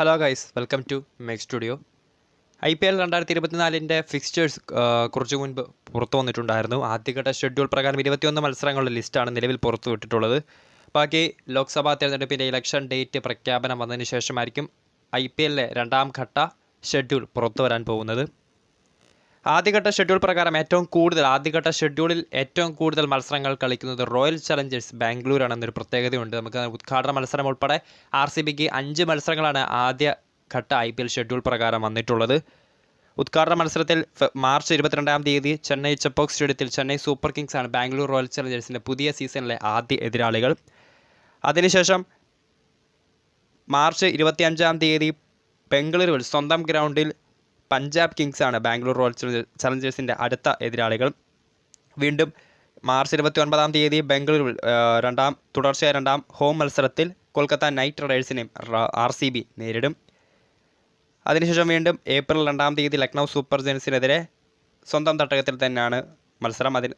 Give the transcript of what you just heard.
Hello guys welcome to make studio I P L രണ്ടായിരത്തി ഇരുപത്തിനാലിന്റെ fixtures കുറച്ച് മുൻപ് പുറത്തു വന്നിട്ടുണ്ടായിരുന്നു. ആദ്യഘട്ട ഷെഡ്യൂൾ പ്രകാരം ഇരുപത്തിയൊന്ന് മത്സരങ്ങളുടെ ലിസ്റ്റാണ് നിലവിൽ പുറത്തു വിട്ടിട്ടുള്ളത്. ബാക്കി ലോക്സഭാ തെരഞ്ഞെടുപ്പിന്റെ ഇലക്ഷൻ ഡേറ്റ് പ്രഖ്യാപനം വന്നതിന് ശേഷമായിരിക്കും ഐ പി എല്ലിലെ രണ്ടാം ഘട്ട ഷെഡ്യൂൾ പുറത്തു വരാൻ പോകുന്നത്. ആദ്യഘട്ട ഷെഡ്യൂൾ പ്രകാരം ഏറ്റവും കൂടുതൽ ആദ്യഘട്ട ഷെഡ്യൂളിൽ ഏറ്റവും കൂടുതൽ മത്സരങ്ങൾ കളിക്കുന്നത് റോയൽ ചലഞ്ചേഴ്സ് ബാംഗ്ലൂരാണെന്നൊരു പ്രത്യേകതയുണ്ട്. നമുക്ക് ഉദ്ഘാടന മത്സരം ഉൾപ്പെടെ ആർ സി ബിക്ക് അഞ്ച് മത്സരങ്ങളാണ് ആദ്യ ഘട്ട ഐ പി എൽ ഷെഡ്യൂൾ പ്രകാരം വന്നിട്ടുള്ളത്. ഉദ്ഘാടന മത്സരത്തിൽ മാർച്ച് ഇരുപത്തിരണ്ടാം തീയതി ചെന്നൈ ചെപ്പോക് സ്റ്റേഡിയത്തിൽ ചെന്നൈ സൂപ്പർ കിങ്സ് ആണ് ബാംഗ്ലൂർ റോയൽ ചലഞ്ചേഴ്സിന്റെ പുതിയ സീസണിലെ ആദ്യ എതിരാളികൾ. അതിനുശേഷം മാർച്ച് ഇരുപത്തിയഞ്ചാം തീയതി ബംഗളൂരുവിൽ സ്വന്തം ഗ്രൗണ്ടിൽ പഞ്ചാബ് കിങ്സ് ആണ് ബാംഗ്ലൂർ റോയൽ ചലഞ്ചേഴ്സിന്റെ അടുത്ത എതിരാളികൾ. വീണ്ടും മാർച്ച് ഇരുപത്തി ഒൻപതാം തീയതി ബംഗളൂരുവിൽ രണ്ടാം തുടർച്ചയായ രണ്ടാം ഹോം മത്സരത്തിൽ കൊൽക്കത്ത നൈറ്റ് റൈഡേഴ്സിനെയും ആർ സി ബി നേരിടും. അതിനുശേഷം വീണ്ടും ഏപ്രിൽ രണ്ടാം തീയതി ലക്നൗ സൂപ്പർ ജയൻസിനെതിരെ സ്വന്തം തട്ടകത്തിൽ തന്നെയാണ് മത്സരം. അതിൽ